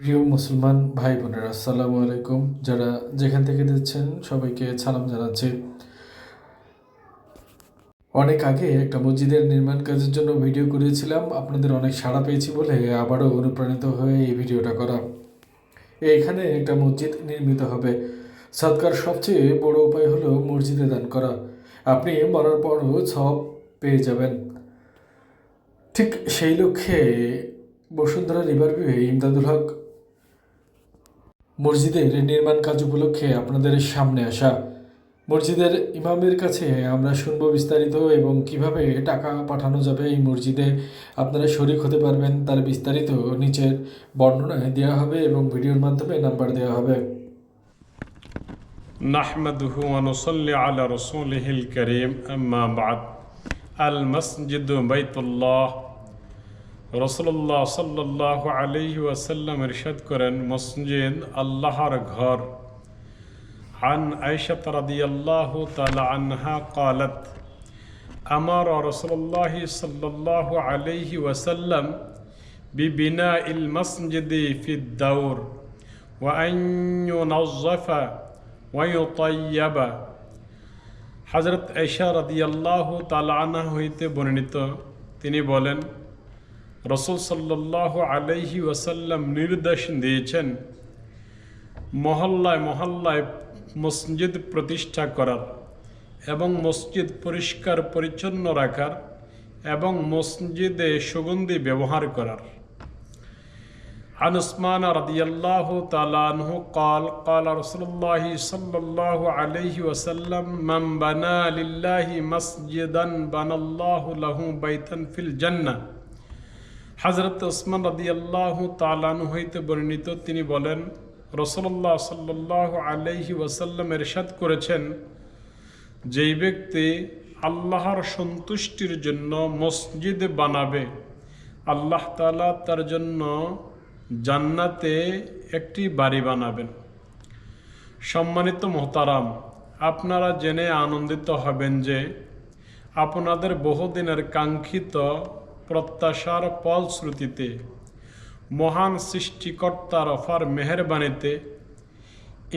প্রিয় মুসলমান ভাই বোনেরা আসসালামু আলাইকুম। যারা যেখান থেকে দিচ্ছেন সবাইকে সালাম জানাচ্ছি। অনেক আগে একটা মসজিদের নির্মাণ কাজের জন্য ভিডিও করেছিলাম। আপনাদের অনেক সাড়া পেয়েছি বলে আবারও অনুপ্রাণিত হয়ে এই ভিডিওটা করা। এখানে একটা মসজিদ নির্মিত হবে। সৎকার সবচেয়ে বড় উপায় হলো মসজিদে দান করা। আপনি মরার পরও সব পেয়ে যাবেন। ঠিক সেই লক্ষ্যে বসুন্ধরা রিভার ভিউ ইমদাদুল হক মসজিদের নির্মাণ কাজ উপলক্ষে আপনাদের সামনে আসা মসজিদের ইমামের কাছে আমরা শুনব বিস্তারিত এবং কিভাবে টাকা পাঠানো যাবে এই মসজিদে আপনারা শরিক হতে পারবেন তার বিস্তারিত নিচের বর্ণনায় দেওয়া হবে এবং ভিডিওর মাধ্যমে নাম্বার দেওয়া হবে نحمده ونصلي على رسوله الكريم أما بعد المسجد بيت الله রসুল্লাহ সাল্লাহ আলাইহি ওয়াসাল্লাম ইরশাদ করেন মসজিদ আল্লাহর ঘর عن عائشة رضي الله تعالى عنها قالت أمر رسول الله صلى الله عليه وسلم ببناء المسجد في الدور وأن ينظف ويطيب হজরত ऐशा রাদিয়াল্লাহু তাআলা আনহা হইতে বর্ণিত তিনি বলেন রসুল সাল্লাহ আলাইহি ওয়াসাল্লাম নির্দেশ দিয়েছেন মহল্লায় মহল্লায় মসজিদ প্রতিষ্ঠা করার এবং মসজিদ পরিষ্কার পরিচ্ছন্ন রাখার এবং মসজিদে সুগন্ধি ব্যবহার করার عن عثمان رضي الله تعالى عنه قال قال رسول الله صلى الله عليه وسلم من بنى لله مسجدا بنى الله له بيتا في الجنة হজরত ওসমান রাদি আল্লাহ তালানু হইতে বর্ণিত, তিনি বলেন রসল্লাহ সাল্লাহ আলাইহি ওয়াসাল্লাম এরশাদ করেছেন, যেই ব্যক্তি আল্লাহর সন্তুষ্টির জন্য মসজিদ বানাবে, আল্লাহ তালা তার জন্য জান্নাতে একটি বাড়ি বানাবেন। সম্মানিত মোহতারাম, আপনারা জেনে আনন্দিত হবেন যে আপনাদের বহুদিনের কাঙ্ক্ষিত প্রত্যাশার ফলশ্রুতিতে, মহান সৃষ্টিকর্তার অফার মেহরবানিতে,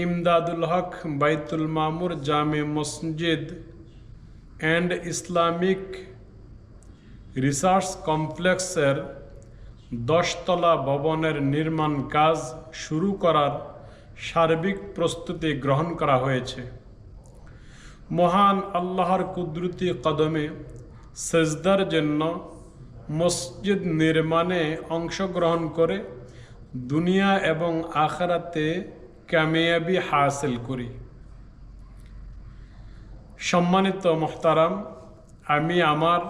ইমদাদুল হক, বাইতুল মামুর জামে মসজিদ অ্যান্ড ইসলামিক রিসার্চ কমপ্লেক্সের দশতলা ভবনের নির্মাণ কাজ শুরু করার সার্বিক প্রস্তুতি গ্রহণ করা হয়েছে। মহান আল্লাহর কুদরতি কদমে সেজদার জন্য মসজিদ নির্মাণে অংশগ্রহণ করে দুনিয়া এবং আখরাতে কামিয়াবি হাসিল করি। সম্মানিত মোহতারাম, আমি আমার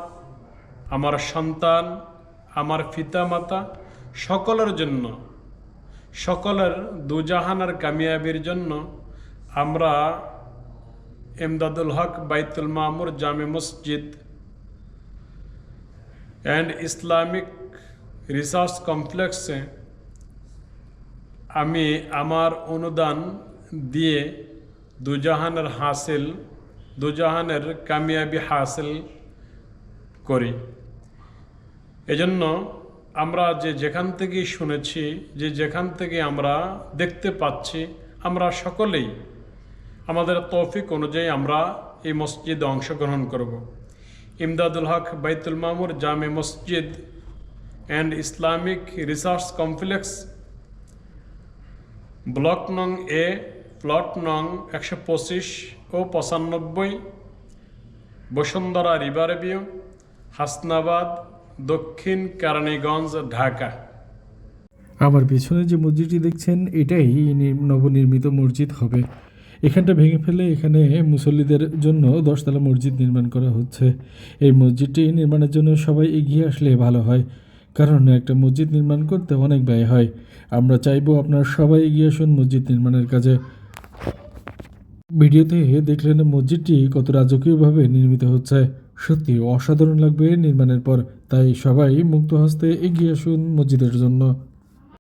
আমার সন্তান, আমার পিতামাতা সকলের জন্য, সকলের দুজাহানার কামিয়াবির জন্য আমরা এমদাদুল হক বাইতুল মামুর জামে মসজিদ অ্যান্ড ইসলামিক রিসার্চ কমপ্লেক্সে আমি আমার অনুদান দিয়ে দুজাহানের হাসিল, দুজাহানের কামিয়াবি হাসিল করি। এজন্য আমরা যে যেখান থেকে শুনেছি, যে যেখান থেকে আমরা দেখতে পাচ্ছি, আমরা সকলেই আমাদের তৌফিক অনুযায়ী আমরা এই মসজিদে অংশগ্রহণ করব। ইমদাদুল হক, Baitul Mamur, Jame Masjid and Islamic research complex, block নং এ, প্লট নং একশো পঁচিশ ও পঁচানব্বই, বসুন্ধরা রিভারভিউ হাসনাবাদ, দক্ষিণ কেরানীগঞ্জ, ঢাকা। আমার পেছনে যে মসজিদটি দেখছেন, এটাই নবনির্মিত মসজিদ হবে। এখানটা ভেঙে ফেলে এখানে মুসল্লিদের জন্য দশতলা মসজিদ নির্মাণ করা হচ্ছে। এই মসজিদটি নির্মাণের জন্য সবাই এগিয়ে আসলে ভালো হয়, কারণ একটা মসজিদ নির্মাণ করতে অনেক ব্যয় হয়। আমরা চাইব আপনারা সবাই এগিয়ে আসুন মসজিদ নির্মাণের কাজে। ভিডিওতে দেখলেন মসজিদটি কত রাজকীয়ভাবে নির্মিত হচ্ছে। সত্যি অসাধারণ লাগবে নির্মাণের পর, তাই সবাই মুক্ত হস্তে এগিয়ে আসুন মসজিদের জন্য।